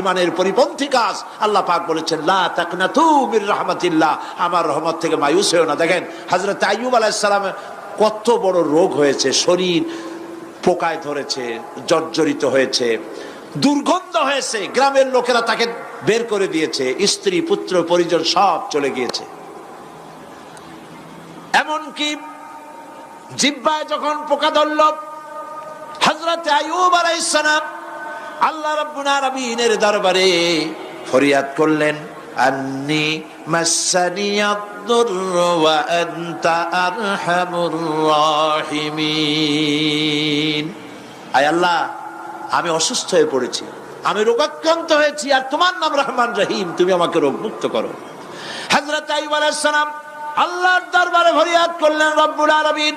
ইমানের পরিপন্থী কাজ। আল্লাহ পাক বলেছেন, লা তাকনাতু মির রাহমাতিল্লাহ। আমার রহমত থেকে মায়ুস হয়েও না। দেখেন, হযরত আইয়ুব আলাইহিস সালামের কত বড় রোগ হয়েছে, শরীর পোকায় ধরেছে, জর্জরিত হয়েছে, দুর্গন্ধ হয়েছে। গ্রামের লোকেরা তাকে বের করে দিয়েছে, স্ত্রী, পুত্র, পরিজন সব চলে গিয়েছে। এমনকি জিব্বায় যখন পোকা ধরল, হযরত আইয়ুব আলাইহিস সালাম আল্লাহ রাব্বুল আলামিনের দরবারে ফরিয়াদ করলেন, আন্নি মাসানিয়াদ-দুর ওয়া আনতা আরহামুর রাহিমিন। আয় আল্লাহ, আমি অসুস্থ হয়ে পড়েছি, আমি রোগাক্রান্ত হয়েছি, আর তোমার নাম রহমান রহিম, তুমি আমাকে রোগ মুক্ত করো। হযরত আইয়ুব আলাইহিস সালাম আল্লাহর দরবারে ফরিয়াদ করলেন, রব্বুল আলামিন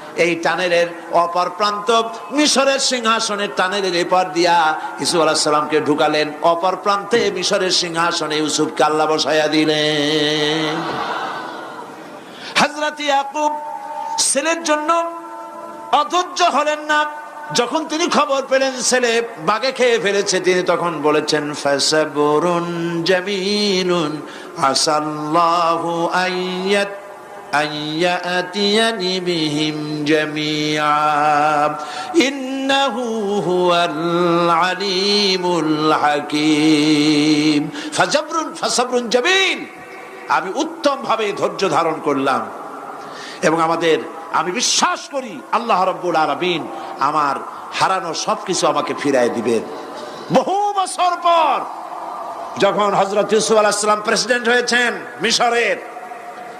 এই টানেলের অপর প্রান্ত, মিশরের সিংহাসনের টানেলের এপার দিয়া ইসুফ আলাহিসাল্লামকে ঢুকালেন। অপর প্রান্তে মিশরের সিংহাসনে ইউসুফকে আল্লাহ বসাইয়া দিলেন। হাজরাত ইয়াকুব ছেলের জন্য অধৈর্য হলেন না। যখন তিনি খবর পেলেন, ছেলে বাগে খেয়ে ফেলেছে, তিনি তখন বলেছেন, ফাসাবুরুন জামিলুন আসাল্লাহু আইয়াত আইয়াতিয়ানি বিহিম জামিআ ইন্নাহু হুয়াল আলিমুল হাকীম ফাসাবরুন ফাসাবরুন জামিল আমি উত্তম ভাবে ধৈর্য ধারণ করলাম। এবং আমাদের আমি বিশ্বাস করি আল্লাহ রব্বুল আলমিন আমার হারানো সবকিছু আমাকে ফিরাই দিবেন। বহু বছর পর যখন হজরত ইউসুফ আলাহিসাম প্রেসিডেন্ট হয়েছেন মিশরের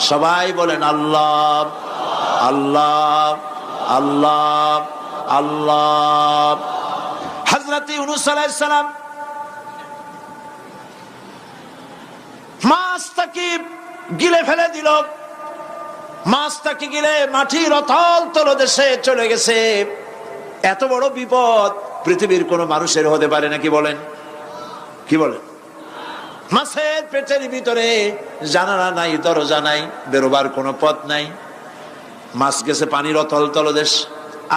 সবাই বলেন আল্লাহ আল্লাহ আল্লাহ আল্লাহ। হজরত সালাম মাছ গিলে ফেলে দিল। গিলে চলে গেছে। এত বড় বিপদ পৃথিবীর কোন মানুষের হতে পারে নাকি বলেন? কি বলেন? মাছের পেটের ভিতরে জানালা নাই, দরজা নাই, বেরোবার কোনো পথ নাই। মাছ গেছে পানির অতল তলদেশ।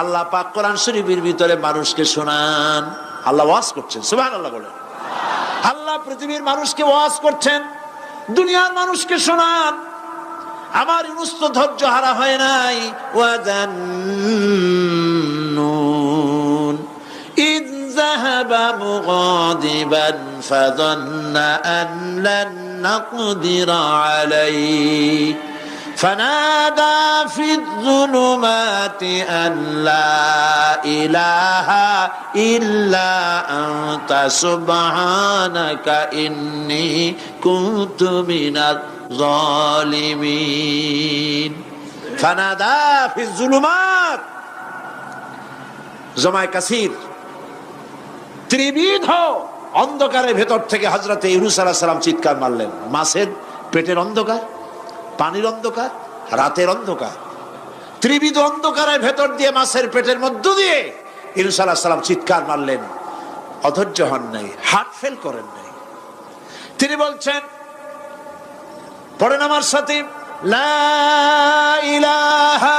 আল্লাহ পাক কোরআন শরীফের ভিতরে মানুষকে শোনান। আল্লাহ ওয়াজ করছেন, সুবহানাল্লাহ বলেন। আল্লাহ পৃথিবীর মানুষকে ওয়াজ করছেন, দুনিয়ার মানুষকে শোনান। আমার ইউনুস তো ধৈর্য হারা হয় নাই। ওয়াদান্নুন إذ ذهب مغاضبا فظن أن لن نقدر عليه فنادى في الظلمات أن لا إله إلا أنت سبحانك إني كنت من الظالمين فنادى في الظلمات জমায় কাসির ত্রিবিধ অন্ধকারের ভেতর থেকে হজরতে ইউনুস আলাহ সালাম চিৎকার মারলেন। মাছের পেটের অন্ধকার, পানির অন্ধকার, রাতের অন্ধকার। ত্রিবিধ অন্ধকারের ভেতর দিয়ে মাছের পেটের মধ্য দিয়ে ইউনুস আলাহ সালাম চিৎকার মারলেন। অধৈর্য হন নাই, হার্ট ফেল করেন নাই। তিনি বলছেন, পড়েন আমার সাথে, লা ইলাহা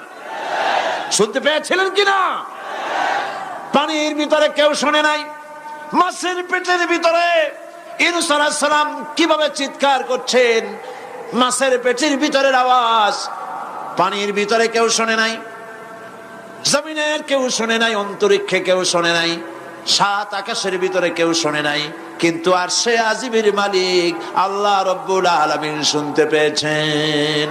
শুনতে পেয়েছিলেন কিনা? পানির ভিতরে কেউ শোনে নাই। মাছের পেটের ভিতরে আলাইহিস কীভাবে চিৎকার করছেন? মাছের পেটের ভিতরের আওয়াজ পানির ভিতরে কেউ শোনে নাই। জমিনের কেউ শোনে নাই, অন্তরিক্ষে কেউ শোনে নাই, সাত আকাশের ভিতরে কেউ শোনে নাই, কিন্তু আর সে আজিবের মালিক আল্লাহ রব্বুল আলমিন শুনতে পেয়েছেন।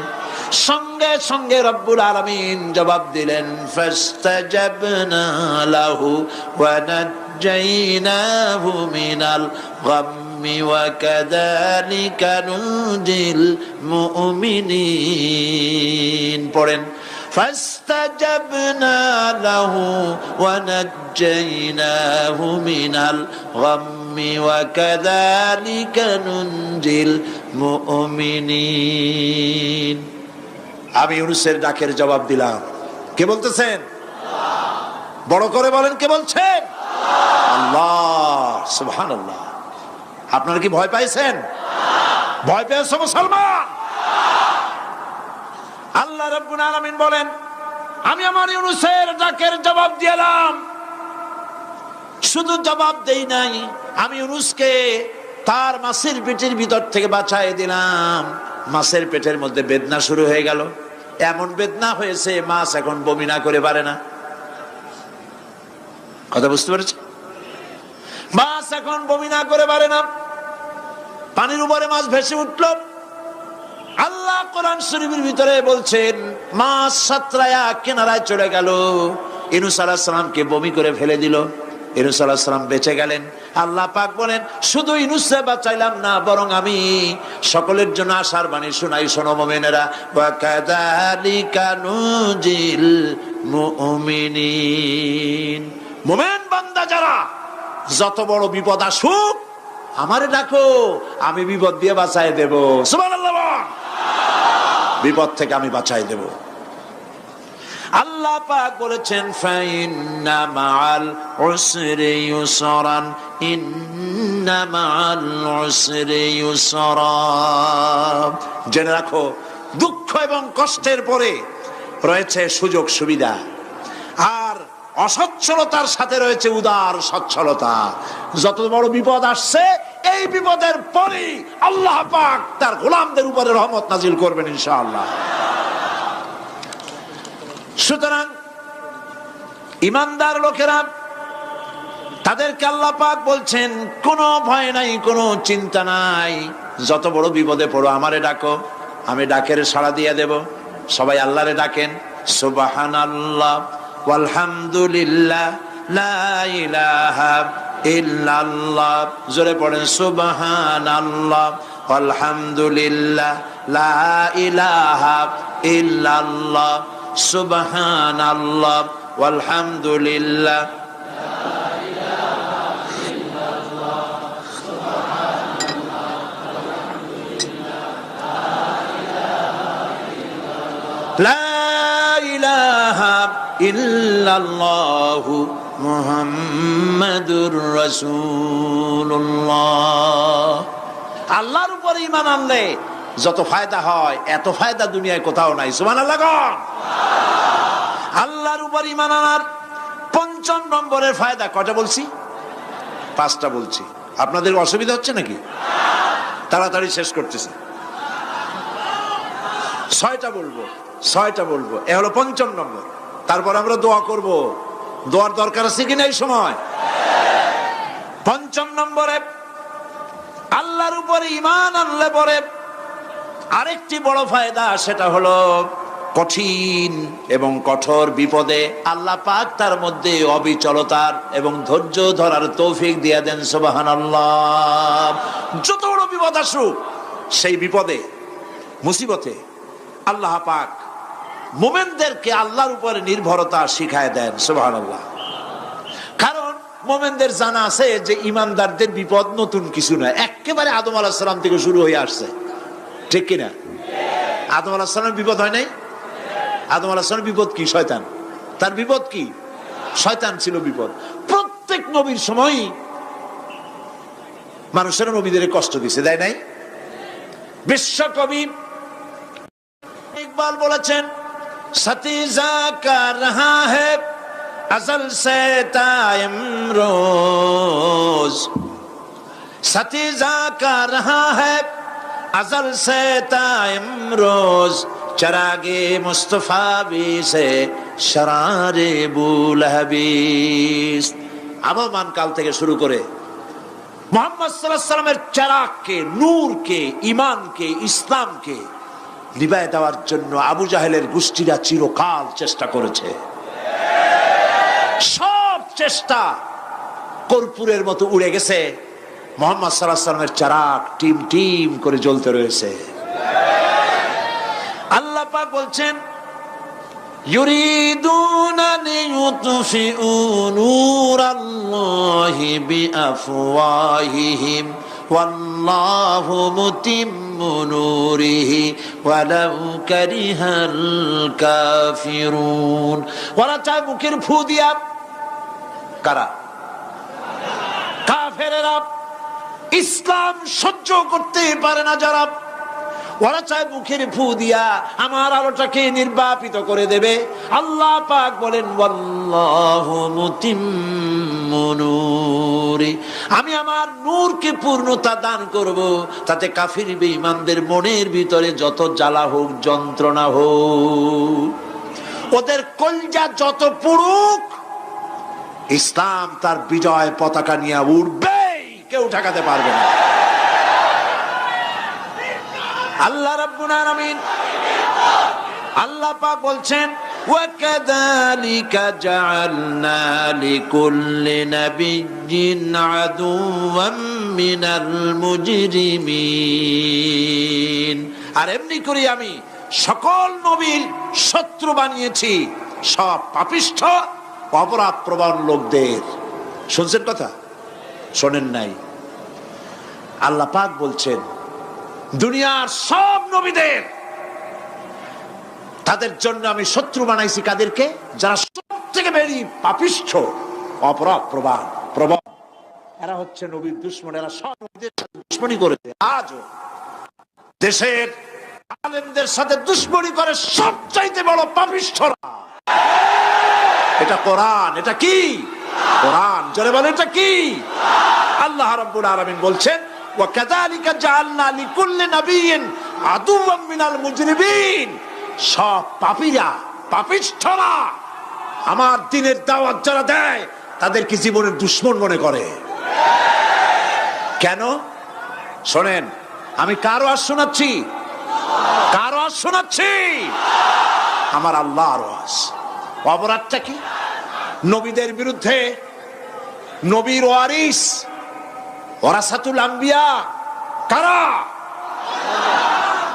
সঙ্গে সঙ্গে রব্বুল আলমিন জবাব দিলেন ফাস্তাজাবনা লাহু ওয়া নাজ্জাইনাহু মিনাল গাম্মি ওয়া কাযালিকা নুজিল মুমিনিন পড়েন فاستجبنا له ونجيناه من الغم وكذلك ننجي المؤمنين আমি ইউনুসের ডাকের জবাব দিলাম। কে বলতেছেন? বড় করে বলেন, কে বলছেন? আল্লাহ আপনারা কি ভয় পাইছেন? ভয় পেয়েছ মুসলমান? আল্লাহ রব্বুল আলামিন বলেন, আমি আমার ইউনুসের ডাকের জবাব দিলাম শুধু জবাব দেই নাই, আমি ইউনুসকে তার মাসির পেটের ভিতর থেকে বাঁচাই দিলাম। মাছের পেটের মধ্যে বেদনা শুরু হয়ে গেল। এমন বেদনা হয়েছে, মাছ এখন বমি না করে পারে না। কথা বুঝতে পেরেছ? মাছ এখন বমি না করে পারে না। পানির উপরে মাছ ভেসে উঠল। আল্লাহ কোরআন শরীফের ভিতরে বলছেন, মাছ সাতরায়া কেনারায় চলে গেল। ইনুস সালামকে বমি করে ফেলে দিল। ইনুস সালাম বেঁচে গেলেন। আল্লাহ পাক বলেন, শুধু ইনুসে বাঁচাইলাম না, বরং আমি সকলের জন্য আশার বাণী শোনাই, শোনো মোমেনেরা। মোমেন বান্দা যারা, যত বড় বিপদ আসুক, আমারে ডাকো, আমি বিপদ দিয়ে বাঁচাই দেব। বিপদ থেকে আমি বাঁচাই দেব। আল্লাহ পাক বলেছেন, ফাইন্না ইউসরান জেনে রাখো, দুঃখ এবং কষ্টের পরে রয়েছে সুযোগ সুবিধা। আর অসচ্ছলতার সাথে রয়েছে উদার সচ্ছলতা। যত বড় বিপদ আসছে, এই বিপদের পরে আল্লাহ পাক তার গোলামদের উপরে রহমত নাজিল করবেন ইনশাআল্লাহ। সুতরাং, ইমানদার লোকেরা তাদেরকে আল্লাহ পাক বলছেন, কোনো ভয় নাই, কোনো চিন্তা নাই। যত বড় বিপদে পড়ো, আমারে ডাকো, আমি ডাকের সাড়া দিয়ে দেব। সবাই আল্লাহরে ডাকেন সুবাহান আল্লাহ আলহামদুলিল্লাহ ইল্লাল্লাহ। জোরে পড়েন সুবাহান আল্লাহ আলহামদুলিল্লাহ লা ইলাহা ইল্লাল্লাহ সুবহান আল্লাহ আলহামদুলিল্লাহ লা আল্লাহর উপরে ইমান আনলে যত ফায়দা হয়, এত ফায়দা দুনিয়ায় কোথাও নাই। সুমান আল্লাহ আল্লাহর উপর ইমান আনার পঞ্চম নম্বরের ফায়দা কটা বলছি? পাঁচটা বলছি। আপনাদের অসুবিধা হচ্ছে নাকি? তাড়াতাড়ি শেষ করতেছে। ছয়টা বলব। ছয়টা বলব। এ হলো পঞ্চম নম্বর। তারপর আমরা দোয়া করব। দোয়ার দরকার আছে কিনা এই সময়? পঞ্চম নম্বরে, আল্লাহর উপরে ইমান আনলে পরে আরেকটি বড় ফায়দা, সেটা হলো কঠিন এবং কঠোর বিপদে আল্লাহ পাক তার মধ্যে অবিচলতার এবং ধৈর্য ধরার তৌফিক দিয়ে দেন সুবাহান যত বড় বিপদ আসুক, সেই বিপদে, মুসিবতে আল্লাহ পাক মোমেনদেরকে আল্লাহর উপরে নির্ভরতা শিখায় দেন সুবাহান আল্লাহ কারণ মোমেনদের জানা আছে যে ইমানদারদের বিপদ নতুন কিছু নয়। একেবারে আদম আলাহ থেকে শুরু হয়ে আসছে। ঠিক কিনা? আদম আলাহ বিপদ হয় নাই? আদম আলাহ বিপদ কি? শয়তান। তার বিপদ কি? শয়তান ছিল বিপদ। প্রত্যেক নবীর সময়ই মানুষের নবীদের কষ্ট দিছে, দেয় নাই? বিশ্বকবি ইকবাল বলেছেন সতীজা কা রহা है अजल से तायम रोज सतीजा का रहा है अजल से तायम रोज चरागे मुस्तफा भी से शरारे बुल हबीस আবহমান কাল থেকে শুরু করে মোহাম্মদ সাল্লাহ সাল্লামের চারাককে নূরকে ইমানকে ইসলামকে নিবায় দেওয়ার জন্য আবু জাহেলের গোষ্ঠীরা চিরকাল চেষ্টা করেছে সব চেষ্টা কর্পূরের মতো উড়ে গেছে মোহাম্মদ সাল্লাহ সাল্লামের চারাক টিম টিম করে জ্বলতে রয়েছে আল্লাহ পাক বলছেন يريدون أن يطفئوا نور الله بأفواههم والله متم نوره ولو كره الكافرون ওরা চায় মুখের ফু দিয়া কারা কাফেরেরা ইসলাম সহ্য করতে পারে না যারা ওরা চায় মুখের ফু দিয়া আমার আলোটাকে নির্বাপিত করে দেবে। আল্লাহ পাক বলেন। আমি আমার নূরকে পূর্ণতা দান করব, তাতে কাফির বেঈমানদের মনের ভিতরে যত জ্বালা হোক, যন্ত্রণা হোক। ওদের কলজা যত পুরুক ইসলাম তার বিজয় পতাকা নিয়ে উঠবেই কেউ ঠেকাতে পারবে না। আল্লাহ রাব্বুল আলামিন আল্লাহ পাক বলছেন وكذلك جعلنا لكل نبي عدوا من المجرمين আর এমনি করে আমি সকল নবীর শত্রু বানিয়েছি সব পাপিষ্ঠ অপরাধ প্রবণ লোকদের শুনছেন কথা শোনেন নাই আল্লাহ পাক বলছেন দুনিয়ার সব নবীদের। তাদের জন্য আমি শত্রু বানাইছি কাদেরকে? যারা সব থেকে বেরি পাপিষ্ঠ, অপরাধ প্রবাহ প্রবল। এরা হচ্ছে নবীর দুশ্মন, এরা সব নবীদের সাথে দুশ্মনী করেছে। আজও দেশের আলেমদের সাথে দুশ্মনী করে সবচাইতে বড় পাপিষ্ঠরা। এটা কোরআন, এটা কি? কোরআন। জোরে বলে এটা কি? আল্লাহ রাব্বুল আলামিন বলছেন কাযালিকা জাআলনা লিকুল্লি নাবিয়্যিন আদুওয়াম মিনাল মুজরিমিন। সব পাপীরা, পাপিষ্ঠরা আমার দিনের দাওয়াত যারা দেয়, তাদেরকে জীবনের দুশ্মন মনে করে। কেন? শোনেন, আমি কারও আর শোনাচ্ছি? কারও আর শোনাচ্ছি? আমার আল্লাহ আওয়াজ অপরাধটা কি? নবীদের বিরুদ্ধে নবীর ওয়ারিস ওরাসাতুল আম্বিয়া কারা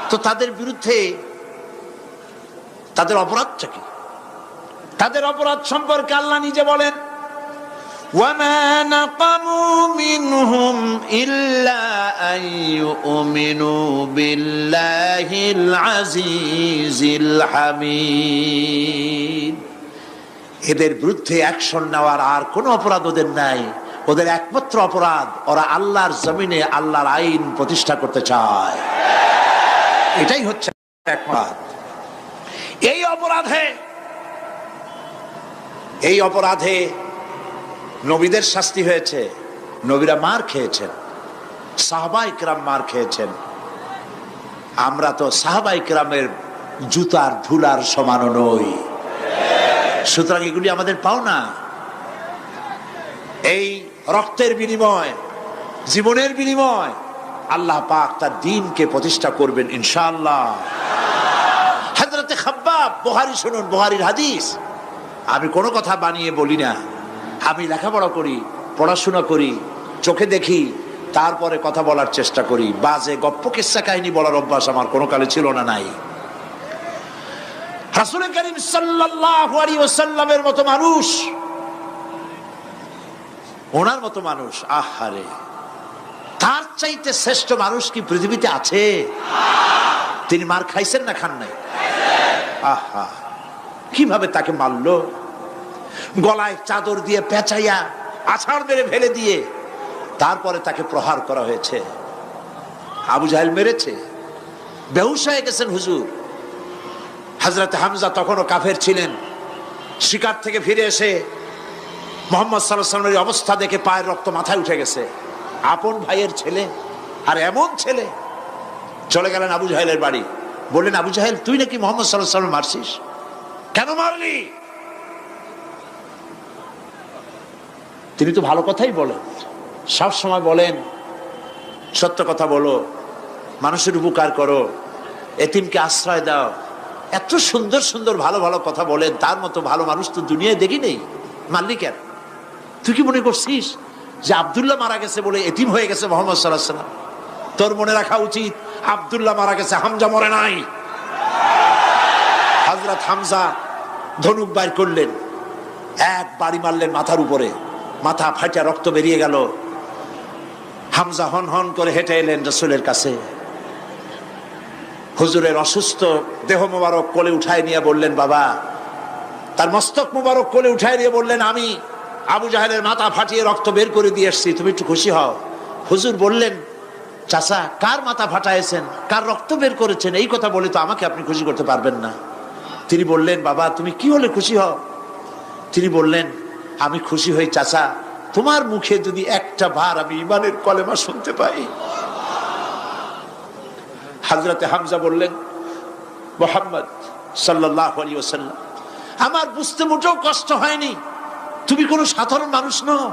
তো তাদের বিরুদ্ধে তাদের অপরাধটা কি তাদের অপরাধ সম্পর্কে আল্লাহ নিজে বলেন وما نقموا منهم إلا أن يؤمنوا بالله العزيز الحميد এদের বিরুদ্ধে অ্যাকশন নেওয়ার আর কোনো অপরাধ ওদের নাই ওদের একমাত্র অপরাধ, ওরা আল্লাহর জমিনে আল্লাহর আইন প্রতিষ্ঠা করতে চায়। এটাই হচ্ছে একমাত্র এই অপরাধে এই অপরাধে নবীদের শাস্তি হয়েছে। নবীরা মার খেয়েছেন। সাহবাই কিরাম মার খেয়েছেন। আমরা তো সাহাবাই কিরামের জুতার ধুলার সমানও নই। সুতরাং এগুলি আমাদের পাওনা। এই রক্তের বিনিময়, জীবনের বিনিময়, আল্লাহ পাক তার দিনকে প্রতিষ্ঠা করবেন ইনশাআল্লাহ। হাজরতে খাব্বাব, বহারি শুনুন, বহারির হাদিস। আমি কোনো কথা বানিয়ে বলি না। আমি লেখাপড়া করি, পড়াশোনা করি, চোখে দেখি, তারপরে কথা বলার চেষ্টা করি। বাজে, গপ্প কিস্সা কাহিনী বলার অভ্যাস আমার কোনো কালে ছিল না, নাই। রাসুল করিম সাল্লাল্লাহু আলাইহি ওয়াসাল্লামের মতো মানুষ ওনার মতো মানুষ, আহারে। তার চাইতে শ্রেষ্ঠ মানুষ কি পৃথিবীতে আছে? তিনি মার খাইছেন না খান নাই? আহা, কীভাবে তাকে মারলো? গলায় চাদর দিয়ে পেঁচাইয়া আছাড় মেরে ফেলে দিয়ে তারপরে তাকে প্রহার করা হয়েছে। আবু জাহেল মেরেছে। বেহুশ হয়ে গেছেন হুজুর। হাজরত হামজা তখনও কাফের ছিলেন। শিকার থেকে ফিরে এসে মোহাম্মদ সাল্লামের অবস্থা দেখে পায়ের রক্ত মাথায় উঠে গেছে। আপন ভাইয়ের ছেলে আর এমন ছেলে। চলে গেলেন আবু জাহেলের বাড়ি। বললেন, আবু জাহেল, তুই নাকি মোহাম্মদ সাল্লাহ সাল্লাম মারছিস? কেন মারলি? তিনি তো ভালো কথাই বলেন। সব সময় বলেন, সত্য কথা বলো, মানুষের উপকার করো, এতিমকে আশ্রয় দাও। এত সুন্দর সুন্দর ভালো ভালো কথা বলেন, তার মতো ভালো মানুষ তো দুনিয়ায় দেখি নেই। মারলি কেন? তুই কি মনে করছিস যে আবদুল্লাহ মারা গেছে বলে এটিম হয়ে গেছে মোহাম্মদ সাল্লাহ সাল্লাম? তোর মনে রাখা উচিত, আবদুল্লাহ মারা গেছে, হামজা মরে নাই। হাজরত হামজা ধনুক বাইর করলেন, এক বাড়ি মারলেন মাথার উপরে, মাথা ফাটা রক্ত বেরিয়ে গেল। হামজা হন হন করে হেঁটে এলেন রসুলের কাছে। হুজুরের অসুস্থ দেহ মোবারক কোলে উঠায় নিয়ে বললেন, বাবা, তার মস্তক মোবারক কোলে উঠায় নিয়ে বললেন, আমি আবু জাহেলের মাথা ফাটিয়ে রক্ত বের করে দিয়ে এসছি, তুমি একটু খুশি হও। হুজুর বললেন, চাচা, কার মাথা ফাটাইছেন? কার রক্ত বের করেছেন? এই কথা বলে তো আমাকে আপনি খুশি করতে পারবেন না। তিনি বললেন, বাবা, তুমি কি হলে খুশি হও? তিনি বললেন, আমি খুশি হই, চাচা, তোমার মুখে যদি একটা বার আমি ইমানের কলেমা শুনতে পাই। হাজরতে হামজা বললেন, মোহাম্মদ সাল্লাহ আমার বুঝতে মোটেও কষ্ট হয়নি। তুমি কোনো সাধারণ মানুষ নও।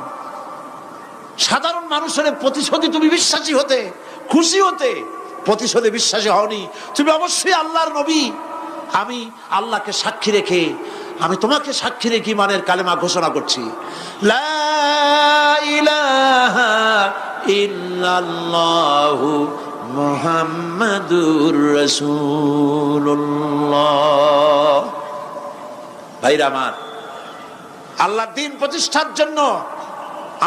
সাধারণ মানুষের প্রতিশোধে তুমি বিশ্বাসী হতে, খুশি হতে প্রতিশোধে বিশ্বাসী হওনি। তুমি অবশ্যই আল্লাহর নবী। আমি আল্লাহকে সাক্ষী রেখে, আমি তোমাকে সাক্ষী রেখে মানের কালেমা ঘোষণা করছি। ভাইরা আমার আল্লাহর দিন প্রতিষ্ঠার জন্য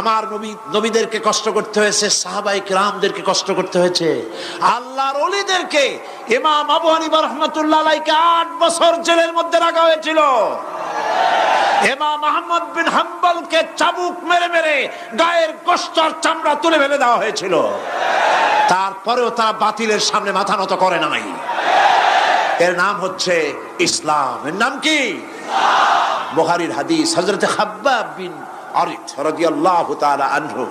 আমার নবী, নবীদেরকে কষ্ট করতে হয়েছে সাহাবাই রামদেরকে কষ্ট করতে হয়েছে। আল্লাহর অলিদেরকে ইমাম আবু হানিফা রহমতুল্লাহ আট বছর জেলের মধ্যে রাখা হয়েছিল। চাবুক মেরে মেরে গায়ের কষ্ট চামড়া তুলে ফেলে দেওয়া হয়েছিল। তারপরেও তারা বাতিলের সামনে মাথা নত করে নাই। এর নাম হচ্ছে ইসলাম। এর নাম কি? বুখারীর হাদিস হযরত খাব্বাব বিন আরিত রাদিয়াল্লাহু তাআলা আনহু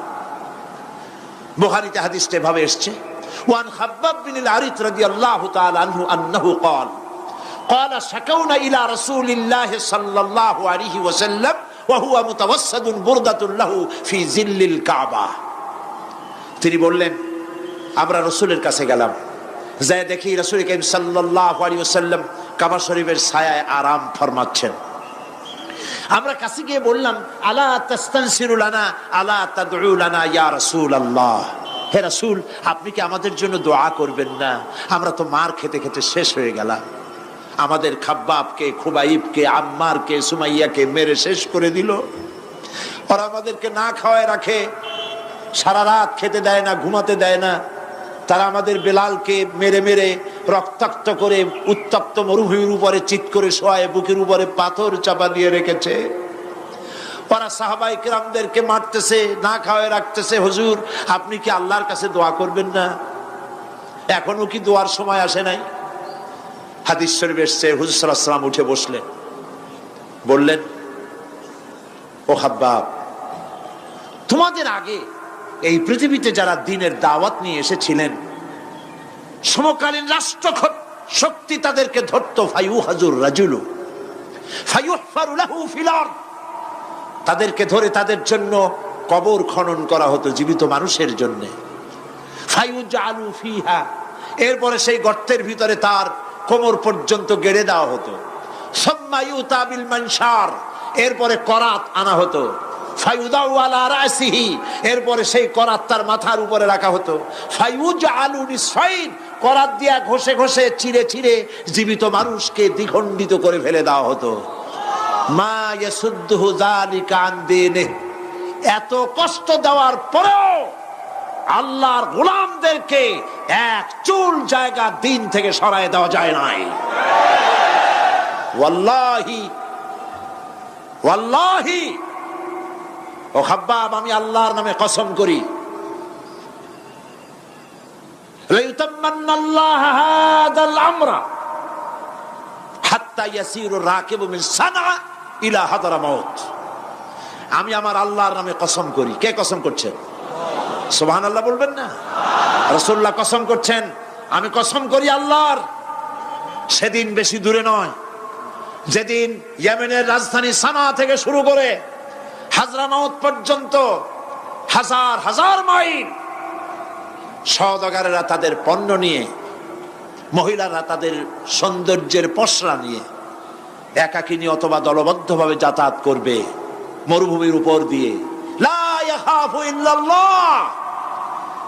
বুখারীতে হাদিসটা এভাবে এসেছে ওয়ান খাব্বাব বিন আরিত রাদিয়াল্লাহু তাআলা আনহু আন্নাহু قال قال شكونا إلى رسول الله صلى الله عليه وسلم وهو متوسد بردة له في ظل الكعبة তিনি বললেন আমরা রসুলের কাছে গেলাম যাই দেখি রসুল করিম সাল্লাল্লাহু আলাইহি ওয়াসাল্লাম কাবা শরীফের ছায়ায় আরাম ফরমাচ্ছেন আমরা কাছে গিয়ে বললাম, আলা তাস্তানসিরু লানা, আলা তাদউ লানা ইয়া রাসূলুল্লাহ? হে রাসূল, আপনি কি আমাদের জন্য দোয়া করবেন না? আমরা তো মার খেতে খেতে শেষ হয়ে গেলাম। আমাদের খাব্বাবকে, খুবাইবকে, আম্মারকে, সুমাইয়াকে মেরে শেষ করে দিল। ওরা আমাদেরকে না খাওয়ায় রাখে, সারা রাত খেতে দেয় না, ঘুমাতে দেয় না। তারা আমাদের বেলালকে মেরে মেরে রক্তাক্ত করে উত্তপ্ত মরুভূমির উপরে চিৎ করে শোয়ায়, বুকের উপরে পাথর চাপা দিয়ে রেখেছে। ওরা সাহাবাই কিরামদেরকে মারতেছে, না খাওয়ায় রাখতেছে, হুজুর, আপনি কি আল্লাহর কাছে দোয়া করবেন না? এখনও কি দোয়ার সময় আসে নাই? হাদিস শরীফ এসছে, হুজুর সাল্লাম উঠে বসলেন। বললেন, ও হাব্বাব, তোমাদের আগে এই পৃথিবীতে যারা দিনের দাওয়াত নিয়ে এসেছিলেন সমকালীন রাষ্ট্র শক্তি তাদেরকে ধরত হাজুর। তাদেরকে ধরে তাদের জন্য কবর খনন করা হতো জীবিত মানুষের জন্য। এরপরে সেই গর্তের ভিতরে তার কোমর পর্যন্ত গেড়ে দেওয়া হতো। এরপরে করাত আনা হতো। এরপরে সেই করাত তার মাথার উপরে রাখা হতো। আলু করাত দিয়া ঘষে ঘষে চিড়ে চিড়ে জীবিত মানুষকে দ্বিখণ্ডিত করে ফেলে দেওয়া হতো। মা। এত কষ্ট দেওয়ার পরেও আল্লাহর গোলামদেরকে এক চুল জায়গা দিন থেকে সরায় দেওয়া যায় নাই। ওয়াল্লাহি ওয়াল্লাহি। ও আমি আল্লাহর নামে কসম করি। ليتمن الله هذا الأمر حتى يسير الراكب من صنعاء إلى حضرموت আমি আমার আল্লাহর নামে কসম করি কে কসম করছেন সোহান আল্লাহ বলবেন না রসুল্লাহ কসম করছেন আমি কসম করি আল্লাহর সেদিন বেশি দূরে নয় যেদিন ইয়েমেনের রাজধানী সানা থেকে শুরু করে হাজরামাউত পর্যন্ত হাজার হাজার মাইল সওদাগারেরা তাদের পণ্য নিয়ে, মহিলারা তাদের সৌন্দর্যের পসরা নিয়ে, একাকিনী অথবা দলবদ্ধভাবে যাতায়াত করবে, মরুভূমির উপর দিয়ে।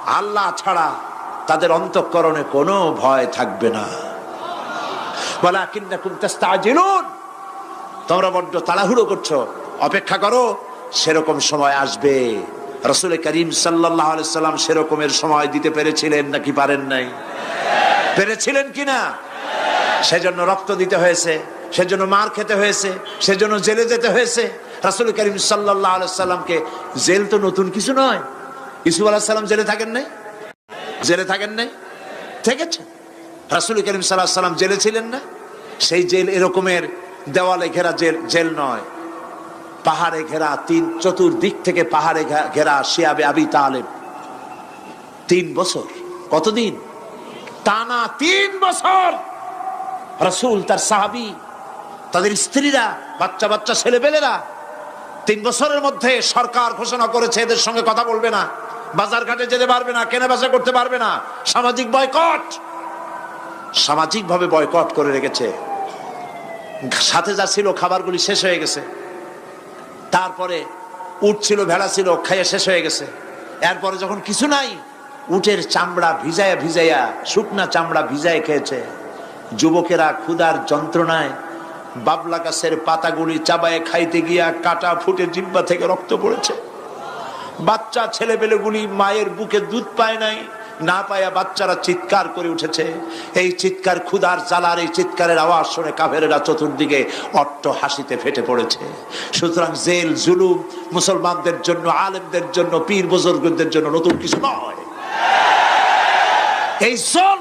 আল্লাহ ছাড়া তাদের অন্তঃকরণে কোনো ভয় থাকবে না। তোমরা বড্ড তাড়াহুড়ো করছ। অপেক্ষা করো, সেরকম সময় আসবে। রসুল করিম সাল্লাহ সাল্লাম সেরকমের সময় দিতে পেরেছিলেন নাকি পারেন নাই? পেরেছিলেন কিনা? সেজন্য রক্ত দিতে হয়েছে, সেজন্য মার খেতে হয়েছে, সেজন্য জেলে যেতে হয়েছে। রাসুল করিম সাল্লাহ সাল্লামকে জেল তো নতুন কিছু নয়। ইসু আলাহ সাল্লাম জেলে থাকেন নাই? জেলে থাকেন নাই? থেকেছে। রাসুল করিম সাল্লাহ সাল্লাম জেলে ছিলেন না। সেই জেল এরকমের দেওয়ালে ঘেরা জেল জেল নয়। পাহাড়ে ঘেরা, তিন চতুর্দিক থেকে পাহাড়ে ঘেরা শিয়াবে আবি তালেব। তিন বছর। কতদিন? টানা তিন বছর। রসুল, তার সাহাবি, তাদের স্ত্রীরা বাচ্চা বাচ্চা ছেলেপেলেরা তিন বছরের মধ্যে সরকার ঘোষণা করেছে, এদের সঙ্গে কথা বলবে না। বাজার ঘাটে যেতে পারবে না কেনা বেচা করতে পারবে না। সামাজিক বয়কট। সামাজিক ভাবে বয়কট করে রেখেছে। সাথে যা ছিল, খাবারগুলি শেষ হয়ে গেছে। তারপরে উট ছিল ভেড়া ছিল, খাইয়ে শেষ হয়ে গেছে। এরপরে যখন কিছু নাই, উটের চামড়া ভিজায়া ভিজাইয়া শুকনা চামড়া ভিজায় খেয়েছে। যুবকেরা ক্ষুধার যন্ত্রণায় বাবলা গাছের পাতাগুলি চাবায় খাইতে গিয়া কাটা ফুটে জিব্বা থেকে রক্ত পড়েছে। বাচ্চা ছেলেবেলেগুলি মায়ের বুকে দুধ পায় নাই না পায়া বাচ্চারা চিৎকার করে উঠেছে। এই চিৎকার ক্ষুধার জ্বালার এই চিৎকারের আওয়াজ শুনে কাফেরেরা চতুর্দিকে অট্ট হাসিতে ফেটে পড়েছে। সুতরাং জেল, জুলুম, মুসলমানদের জন্য, আলেমদের জন্য, পীর বুজুর্গদের জন্য নতুন কিছু নয়। এই জল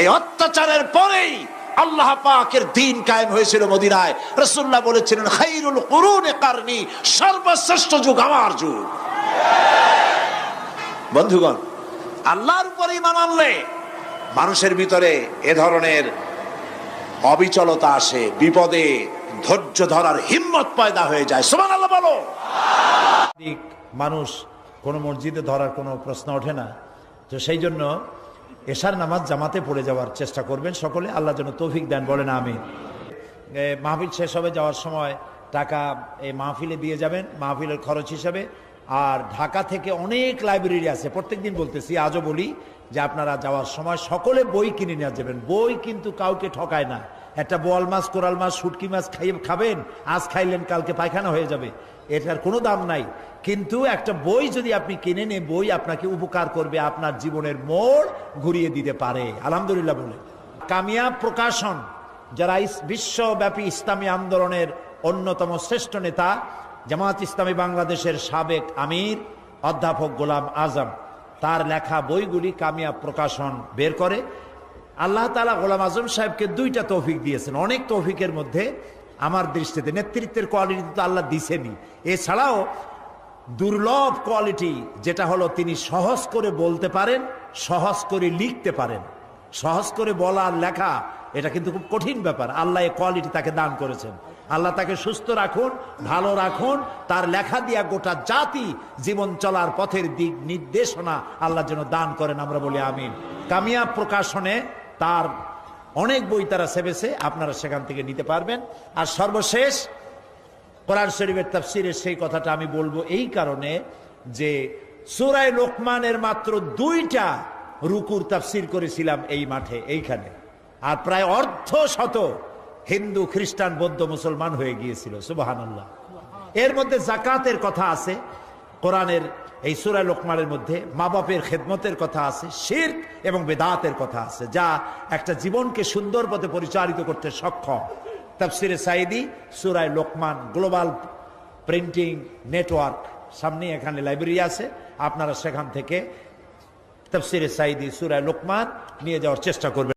এই অত্যাচারের পরেই আল্লাহ পাকের দিন কায়েম হয়েছিল মদিনায়। রসুল্লাহ বলেছিলেন, খাইরুল কুরুনে কারনি, সর্বশ্রেষ্ঠ যুগ আমার যুগ। বন্ধুগণ আল্লাহর উপরে ইমান আনলে মানুষের ভিতরে এ ধরনের অবিচলতা আসে, বিপদে ধৈর্য ধরার হিম্মত পয়দা হয়ে যায়। সমান আল্লাহ বলো মানুষ কোনো মসজিদে ধরার কোনো প্রশ্ন ওঠে না। তো সেই জন্য এশার নামাজ জামাতে পড়ে যাওয়ার চেষ্টা করবেন সকলে। আল্লাহ যেন তৌফিক দেন, বলেন আমি মাহফিল শেষ হবে যাওয়ার সময় টাকা এই মাহফিলে দিয়ে যাবেন। মাহফিলের খরচ হিসাবে আর ঢাকা থেকে অনেক লাইব্রেরি আছে। প্রত্যেকদিন বলতেছি, আজও বলি যে আপনারা যাওয়ার সময় সকলে বই কিনে নিয়ে যাবেন। বই কিন্তু কাউকে ঠকায় না। একটা বোয়াল মাছ, কোরাল মাছ, শুটকি মাছ খাইয়ে খাবেন, আজ খাইলেন, কালকে পায়খানা হয়ে যাবে। এটার কোনো দাম নাই। কিন্তু একটা বই যদি আপনি কিনে নেন বই আপনাকে উপকার করবে, আপনার জীবনের মোড় ঘুরিয়ে দিতে পারে। আলহামদুলিল্লাহ বলে। কামিয়াব প্রকাশন, যারা বিশ্বব্যাপী ইসলামী আন্দোলনের অন্যতম শ্রেষ্ঠ নেতা জামাত ইসলামী বাংলাদেশের সাবেক আমির, অধ্যাপক গোলাম আজম। তার লেখা বইগুলি কামিয়া প্রকাশন বের করে। আল্লাহ তালা গোলাম আজম সাহেবকে দুইটা তৌফিক দিয়েছেন। অনেক তৌফিকের মধ্যে আমার দৃষ্টিতে নেতৃত্বের কোয়ালিটি তো আল্লাহ দিছেনই। এছাড়াও দুর্লভ কোয়ালিটি, যেটা হলো তিনি সহজ করে বলতে পারেন, সহজ করে লিখতে পারেন। সহজ করে বলা আর লেখা, এটা কিন্তু খুব কঠিন ব্যাপার। আল্লাহ এই কোয়ালিটি তাকে দান করেছেন। আল্লাহ তাকে সুস্থ রাখুন, ভালো রাখুন, তার লেখা দিয়া গোটা জাতি জীবন চলার পথের দিক নির্দেশনা আল্লাহ যেন দান করেন, আমরা বলি আমিন। কামিয়া প্রকাশনে তার অনেক বই তারা সেবেছে আপনারা সেখান থেকে নিতে পারবেন। আর সর্বশেষ কোরআন শরীফের তাফসিরের সেই কথাটা আমি বলব এই কারণে যে সুরায় লোকমানের মাত্র দুইটা রুকুর তাফসির করেছিলাম এই মাঠে, এইখানে। আর প্রায় অর্ধ শত হিন্দু, খ্রিস্টান, বৌদ্ধ, মুসলমান হয়ে গিয়েছিল সুবাহান্লাহ এর মধ্যে জাকাতের কথা আছে, কোরআনের এই সুরা লোকমানের মধ্যে মা বাপের খেদমতের কথা আছে শির এবং বেদাতের কথা আছে, যা একটা জীবনকে সুন্দর পথে পরিচালিত করতে সক্ষম। তাফসিরে সাইদি সুরায় লোকমান, গ্লোবাল প্রিন্টিং নেটওয়ার্ক, সামনে এখানে লাইব্রেরি আছে, আপনারা সেখান থেকে তাফসিরে সাইদি সুরায় লোকমান নিয়ে যাওয়ার চেষ্টা করবেন।